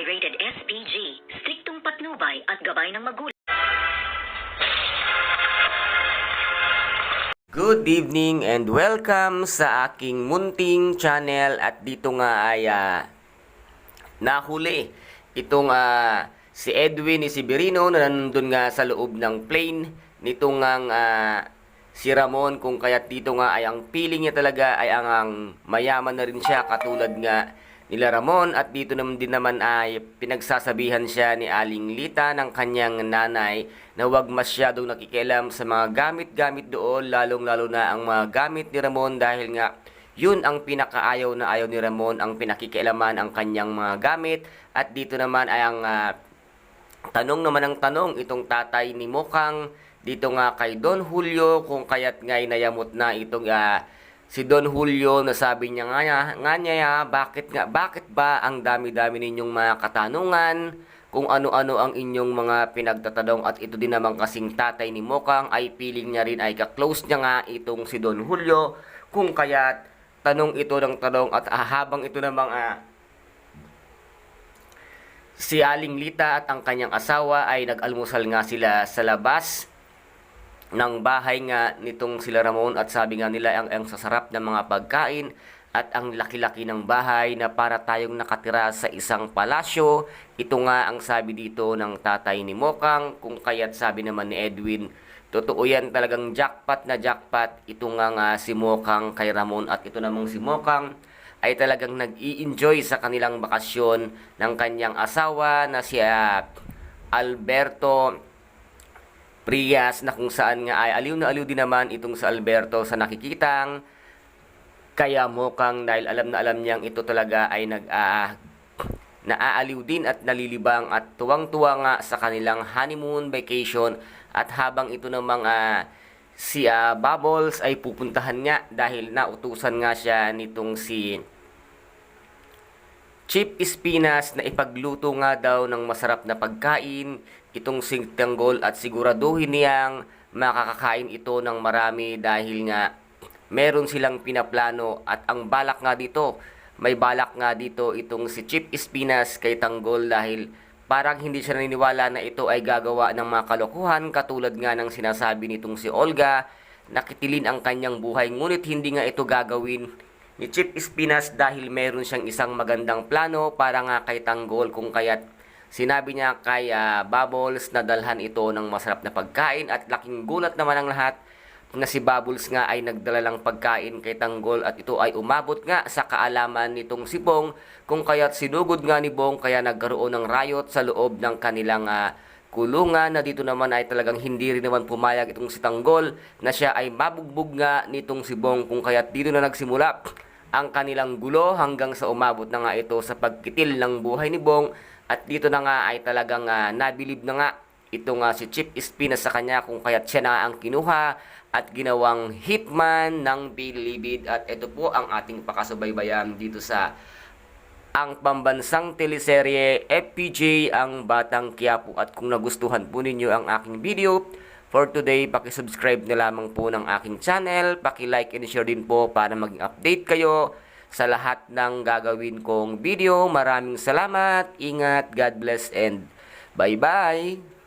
rated SPG, striktong patnubay at gabay ng magulang. Good evening and welcome sa aking munting channel at dito nga ay ah, nahuli itong ah, si Edwin Isibirino na nandun nga sa loob ng plane nitong ang ah, si Ramon kung kaya't dito nga ay ang feeling niya talaga ay ang, ang mayaman na rin siya katulad nga nila Ramon at dito naman din naman ay pinagsasabihan siya ni Aling Lita ng kanyang nanay na huwag masyadong nakikialam sa mga gamit-gamit doon lalong-lalo na ang mga gamit ni Ramon dahil nga yun ang pinakaayaw na ayaw ni Ramon ang pinakikialaman ang kanyang mga gamit. At dito naman ay ang ah, Tanong naman ang tanong itong tatay ni Mokang dito nga kay Don Julio kung kaya't nga'y nayamot na itong ah, si Don Julio na sabi niya nga, niya- nga niya ah, bakit nga bakit ba ang dami-dami ninyong mga katanungan kung ano-ano ang inyong mga pinagtatanong? At ito din naman kasing tatay ni Mokang ay piling niya rin ay ka-close niya nga itong si Don Julio. Kung kaya't tanong ito ng tanong at ah, habang ito namang ah, Si Aling Lita at ang kanyang asawa ay nag-almusal nga sila sa labas ng bahay nga nitong sila Ramon at sabi nga nila ang, ang sasarap ng mga pagkain at ang laki-laki ng bahay na para tayong nakatira sa isang palasyo. Ito nga ang sabi dito ng tatay ni Mokang kung kaya't sabi naman ni Edwin Totoo yan talagang jackpot na jackpot. Ito nga nga si Mokang kay Ramon at ito namang si Mokang ay talagang nag-i-enjoy sa kanilang bakasyon ng kanyang asawa na si ah, Alberto Prias na kung saan nga ay aliw na aliw din naman itong sa Alberto sa nakikitang kaya mukhang dahil alam na alam niyang ito talaga ay nag ah, naaaliw din at nalilibang at tuwang-tuwa nga sa kanilang honeymoon vacation. At habang ito namang ah, si ah, Bubbles ay pupuntahan nga dahil nautusan nga siya nitong si Chip Espinas na ipagluto nga daw ng masarap na pagkain. Itong singtanggol at siguraduhin niyang makakakain ito ng marami dahil nga meron silang pinaplano at ang balak nga dito may balak nga dito itong si Chip Espinas kay Tanggol dahil parang hindi siya naniniwala na ito ay gagawa ng mga kalokohan katulad nga ng sinasabi nitong si Olga nakitilin ang kanyang buhay. Ngunit hindi nga ito gagawin ni Chip Espinas dahil meron siyang isang magandang plano para nga kay Tanggol kung kaya't sinabi niya kay ah, Bubbles na dalhan ito ng masarap na pagkain at laking gulat naman ang lahat na si Bubbles nga ay nagdala lang pagkain kay Tanggol at ito ay umabot nga sa kaalaman nitong si Bong kung kaya't sinugod nga ni Bong kaya nagkaroon ng riot sa loob ng kanilang ah, kulungan na dito naman ay talagang hindi rin naman pumayag itong si Tanggol na siya ay mabugbog nga nitong si Bong kung kaya't dito na nagsimula ang kanilang gulo hanggang sa umabot na nga ito sa pagkitil ng buhay ni Bong. At dito na nga ay talagang ah, nabilib na nga ito nga si Chip Espinas sa kanya kung kaya't siya na ang kinuha at ginawang hitman ng Bilibid. At ito po ang ating pakasubaybayan dito sa ang pambansang teleserye FPJ ang Batang Quiapo at kung nagustuhan po ninyo ang aking video for today paki-subscribe na lamang po ng aking channel. Paki-like and share din po para maging update kayo sa lahat ng gagawin kong video. Maraming salamat. Ingat. God bless and bye bye